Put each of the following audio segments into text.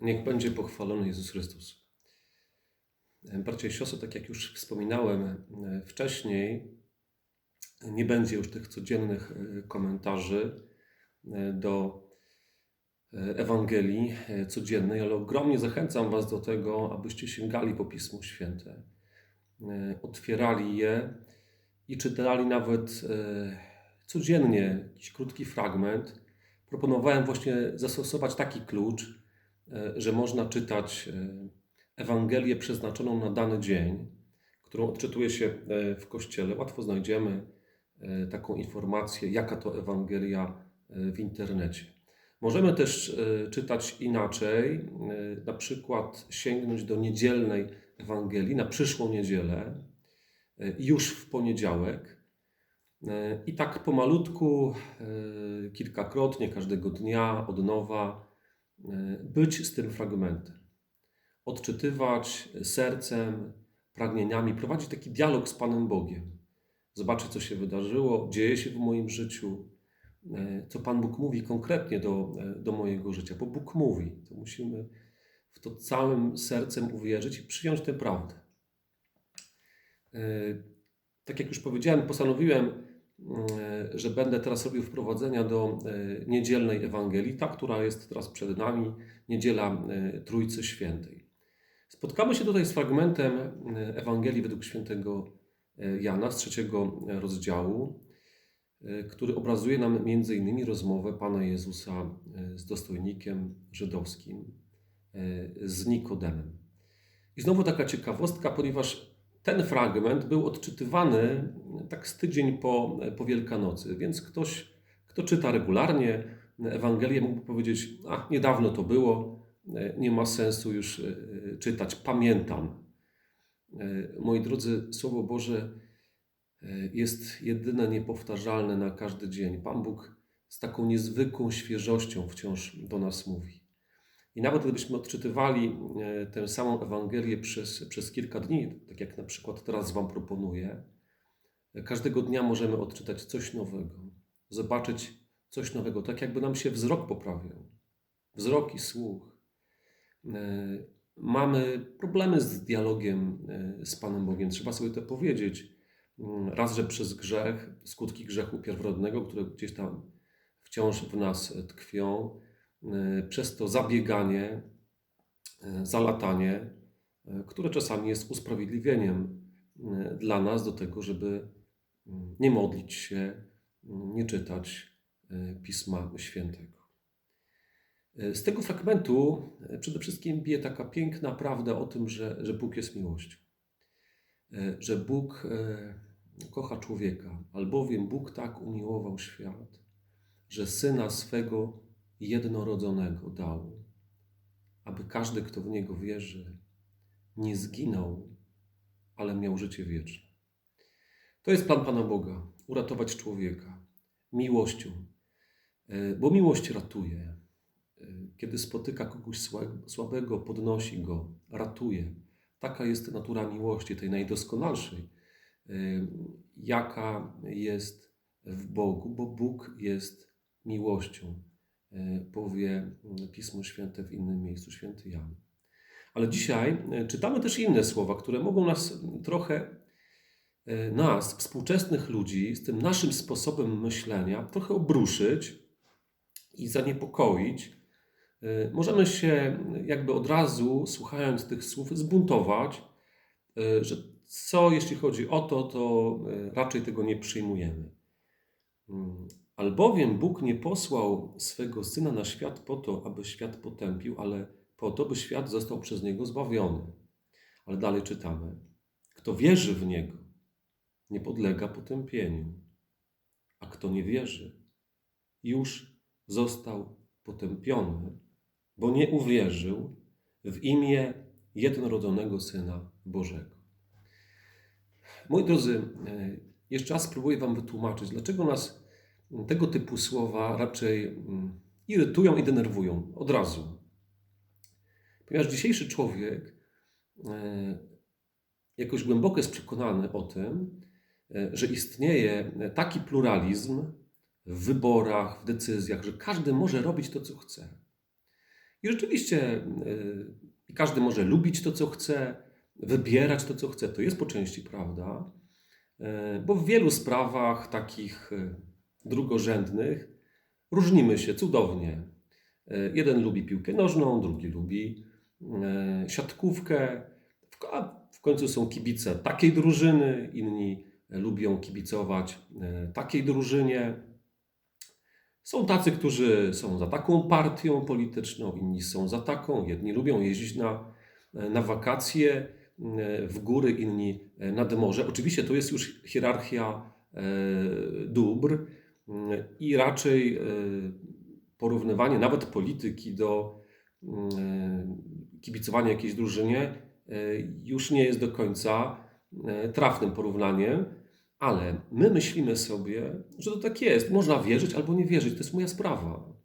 Niech będzie pochwalony Jezus Chrystus. Bracia i siostry, tak jak już wspominałem e, wcześniej, nie będzie już tych codziennych e, komentarzy e, do Ewangelii codziennej, ale ogromnie zachęcam Was do tego, abyście sięgali po Pismo Święte, otwierali je i czytali nawet codziennie jakiś krótki fragment. Proponowałem właśnie zastosować taki klucz, E, że można czytać e, Ewangelię przeznaczoną na dany dzień, którą odczytuje się e, w kościele. Łatwo znajdziemy taką informację, jaka to Ewangelia w internecie. Możemy też czytać inaczej, na przykład sięgnąć do niedzielnej Ewangelii na przyszłą niedzielę, już w poniedziałek. I tak pomalutku, kilkakrotnie, każdego dnia, od nowa, E, być z tym fragmentem, odczytywać sercem, pragnieniami, prowadzić taki dialog z Panem Bogiem, zobaczyć, co się wydarzyło, dzieje się w moim życiu, e, co Pan Bóg mówi konkretnie do, e, do mojego życia, bo Bóg mówi, to musimy w to całym sercem uwierzyć i przyjąć tę prawdę. Tak jak już powiedziałem, postanowiłem E, że będę teraz robił wprowadzenia do e, niedzielnej Ewangelii, ta, która jest teraz przed nami, niedziela e, Trójcy Świętej. Spotkamy się tutaj z fragmentem Ewangelii według świętego Jana z trzeciego rozdziału, który obrazuje nam innymi rozmowę Pana Jezusa z dostojnikiem żydowskim, z Nikodemem. I znowu taka ciekawostka, ponieważ ten fragment był odczytywany tak z tydzień po, po Wielkanocy, więc ktoś, kto czyta regularnie Ewangelię, mógłby powiedzieć: A, niedawno to było, nie ma sensu już e, czytać, pamiętam. E, moi drodzy, Słowo Boże e, jest jedyne niepowtarzalne na każdy dzień. Pan Bóg z taką niezwykłą świeżością wciąż do nas mówi. I nawet gdybyśmy odczytywali e, tę samą Ewangelię przez, przez kilka dni, tak jak na przykład teraz Wam proponuję, każdego dnia możemy odczytać coś nowego, zobaczyć coś nowego, tak jakby nam się wzrok poprawiał. Wzrok i słuch. E, mamy problemy z dialogiem e, z Panem Bogiem, trzeba sobie to powiedzieć. Mm, raz, że przez grzech, skutki grzechu pierworodnego, które gdzieś tam wciąż w nas tkwią, E, przez to zabieganie, e, zalatanie, e, które czasami jest usprawiedliwieniem dla nas do tego, żeby mm, nie modlić się, mm, nie czytać Pisma Świętego. Z tego fragmentu przede wszystkim bije taka piękna prawda o tym, że, że Bóg jest miłością. Że Bóg kocha człowieka, albowiem Bóg tak umiłował świat, że syna swego jednorodzonego dał, aby każdy, kto w Niego wierzy, nie zginął, ale miał życie wieczne. To jest plan Pana Boga uratować człowieka miłością, e, bo miłość ratuje. E, kiedy spotyka kogoś słabego, podnosi go, ratuje. Taka jest natura miłości, tej najdoskonalszej, e, jaka jest w Bogu, bo Bóg jest miłością. E, powie mm, Pismo Święte w innym miejscu, święty Jan. Ale dzisiaj e, czytamy też inne słowa, które mogą nas mm, trochę, e, nas, współczesnych ludzi, z tym naszym sposobem myślenia, trochę obruszyć i zaniepokoić. Możemy się jakby od razu, słuchając tych słów, zbuntować, że co jeśli chodzi o to, to raczej tego nie przyjmujemy. Albowiem Bóg nie posłał swego Syna na świat po to, aby świat potępił, ale po to, by świat został przez Niego zbawiony. Ale dalej czytamy. Kto wierzy w Niego, nie podlega potępieniu, a kto nie wierzy, już został potępiony, bo nie uwierzył w imię jednorodzonego Syna Bożego. Moi drodzy, e, jeszcze raz spróbuję Wam wytłumaczyć, dlaczego nas tego typu słowa raczej mm, irytują i denerwują od razu. Ponieważ dzisiejszy człowiek e, jakoś głęboko jest przekonany o tym, e, że istnieje taki pluralizm w wyborach, w decyzjach, że każdy może robić to, co chce. I rzeczywiście y, każdy może lubić to, co chce, wybierać to, co chce. To jest po części prawda, bo w wielu sprawach takich drugorzędnych różnimy się cudownie. Jeden lubi piłkę nożną, drugi lubi siatkówkę, a w końcu są kibice takiej drużyny, inni lubią kibicować takiej drużynie. Są tacy, którzy są za taką partią polityczną, inni są za taką. Jedni lubią jeździć na, na wakacje e, w góry, inni e, nad morze. Oczywiście to jest już hierarchia e, dóbr i raczej porównywanie nawet polityki do kibicowania jakiejś drużynie już nie jest do końca trafnym porównaniem. Ale my myślimy sobie, że to tak jest. Można wierzyć albo nie wierzyć, to jest moja sprawa.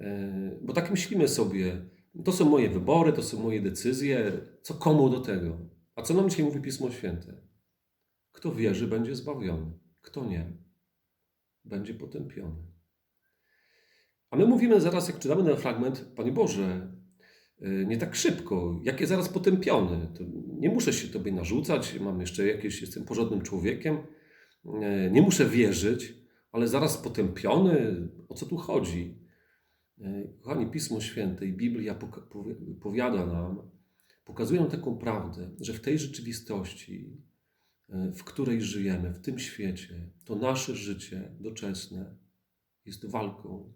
E, bo tak myślimy sobie, to są moje wybory, to są moje decyzje, co komu do tego. A co nam dzisiaj mówi Pismo Święte? Kto wierzy, będzie zbawiony. Kto nie, będzie potępiony. A my mówimy zaraz, jak czytamy ten fragment, Panie Boże, E, nie tak szybko. Jak jest zaraz potępiony, to nie muszę się tobie narzucać, mam jeszcze jakieś, jestem porządnym człowiekiem, e, nie muszę wierzyć, ale zaraz potępiony, o co tu chodzi? E, kochani, Pismo Święte i Biblia powiada nam, pokazuje nam taką prawdę, że w tej rzeczywistości, w której żyjemy, w tym świecie, to nasze życie doczesne jest walką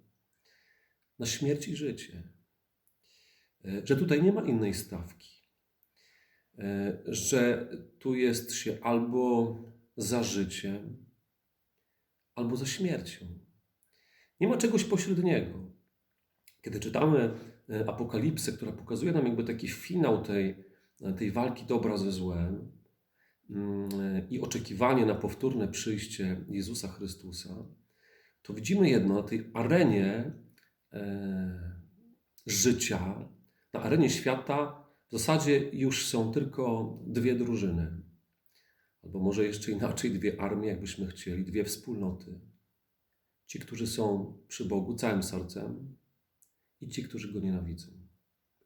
na śmierć i życie. E, że tutaj nie ma innej stawki, e, że tu jest się albo za życiem, albo za śmiercią. Nie ma czegoś pośredniego. Kiedy czytamy e, Apokalipsę, która pokazuje nam jakby taki finał tej, tej walki dobra ze złem i oczekiwanie na powtórne przyjście Jezusa Chrystusa, to widzimy jedno na tej arenie życia, na arenie świata w zasadzie już są tylko dwie drużyny. Albo może jeszcze inaczej, dwie armie, jakbyśmy chcieli, dwie wspólnoty. Ci, którzy są przy Bogu całym sercem i ci, którzy Go nienawidzą.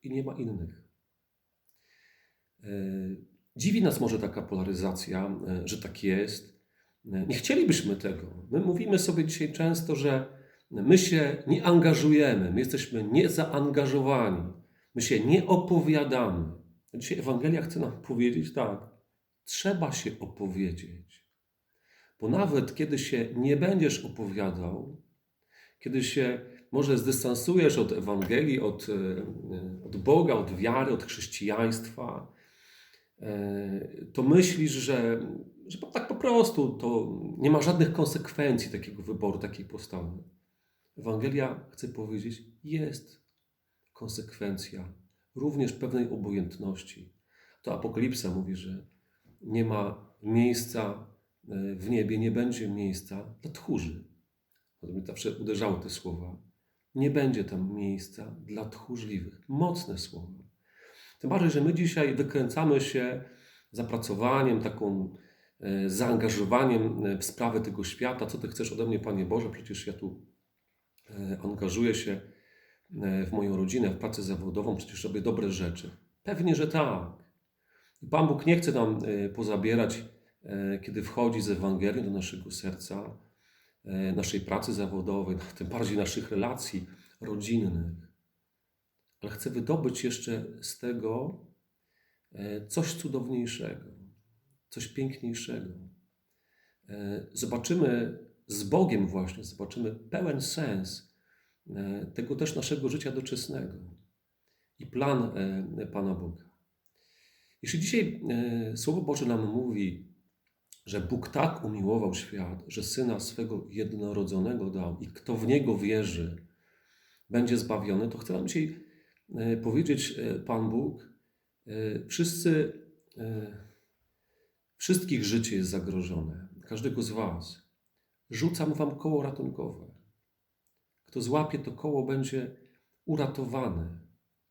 I nie ma innych. Dziwi nas może taka polaryzacja, e, że tak jest. E, nie chcielibyśmy tego. My mówimy sobie dzisiaj często, że my się nie angażujemy, my jesteśmy niezaangażowani. My się nie opowiadamy. Dzisiaj Ewangelia chce nam powiedzieć tak. Trzeba się opowiedzieć. Bo nawet kiedy się nie będziesz opowiadał, kiedy się może zdystansujesz od Ewangelii, od, e, od Boga, od wiary, od chrześcijaństwa, to myślisz, że, że tak po prostu to nie ma żadnych konsekwencji takiego wyboru, takiej postawy. Ewangelia chce powiedzieć, jest konsekwencja również pewnej obojętności. To Apokalipsa mówi, że nie ma miejsca e, w niebie, nie będzie miejsca dla tchórzy. To mi zawsze uderzały te słowa. Nie będzie tam miejsca dla tchórzliwych. Mocne słowa. Tym bardziej, że my dzisiaj wykręcamy się zapracowaniem, taką e, zaangażowaniem e, w sprawę tego świata. Co Ty chcesz ode mnie, Panie Boże? Przecież ja tu angażuję się E, w moją rodzinę, w pracę zawodową, przecież robię dobre rzeczy. Pewnie, że tak. Pan Bóg nie chce nam e, pozabierać, e, kiedy wchodzi z Ewangelią do naszego serca, naszej pracy zawodowej, tym bardziej naszych relacji rodzinnych. Ale chce wydobyć jeszcze z tego coś cudowniejszego, coś piękniejszego. Zobaczymy z Bogiem właśnie, zobaczymy pełen sens E, tego też naszego życia doczesnego i plan e, Pana Boga. Jeśli dzisiaj e, Słowo Boże nam mówi, że Bóg tak umiłował świat, że Syna swego jednorodzonego dał i kto w Niego wierzy, będzie zbawiony, to chcę nam dzisiaj powiedzieć Pan Bóg, wszyscy, wszystkich życie jest zagrożone, każdego z Was. Rzucam Wam koło ratunkowe. Kto złapie to koło, będzie uratowany.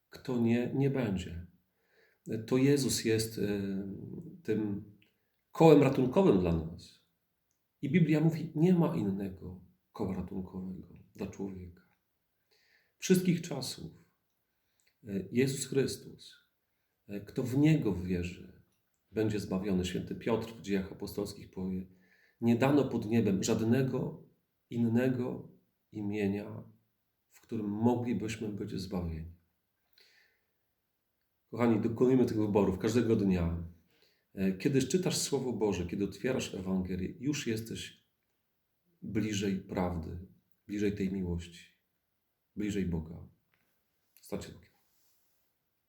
Kto nie, nie będzie. To Jezus jest e, tym kołem ratunkowym dla nas. I Biblia mówi: nie ma innego koła ratunkowego dla człowieka. Wszystkich czasów, E, Jezus Chrystus. E, Kto w Niego wierzy, będzie zbawiony. Święty Piotr w dziejach apostolskich powie: Nie dano pod niebem żadnego innego imienia, w którym moglibyśmy być zbawieni. Kochani, dokonujmy tych wyborów każdego dnia. E, Kiedy czytasz Słowo Boże, kiedy otwierasz Ewangelię, już jesteś bliżej prawdy, bliżej tej miłości, bliżej Boga. Stańcie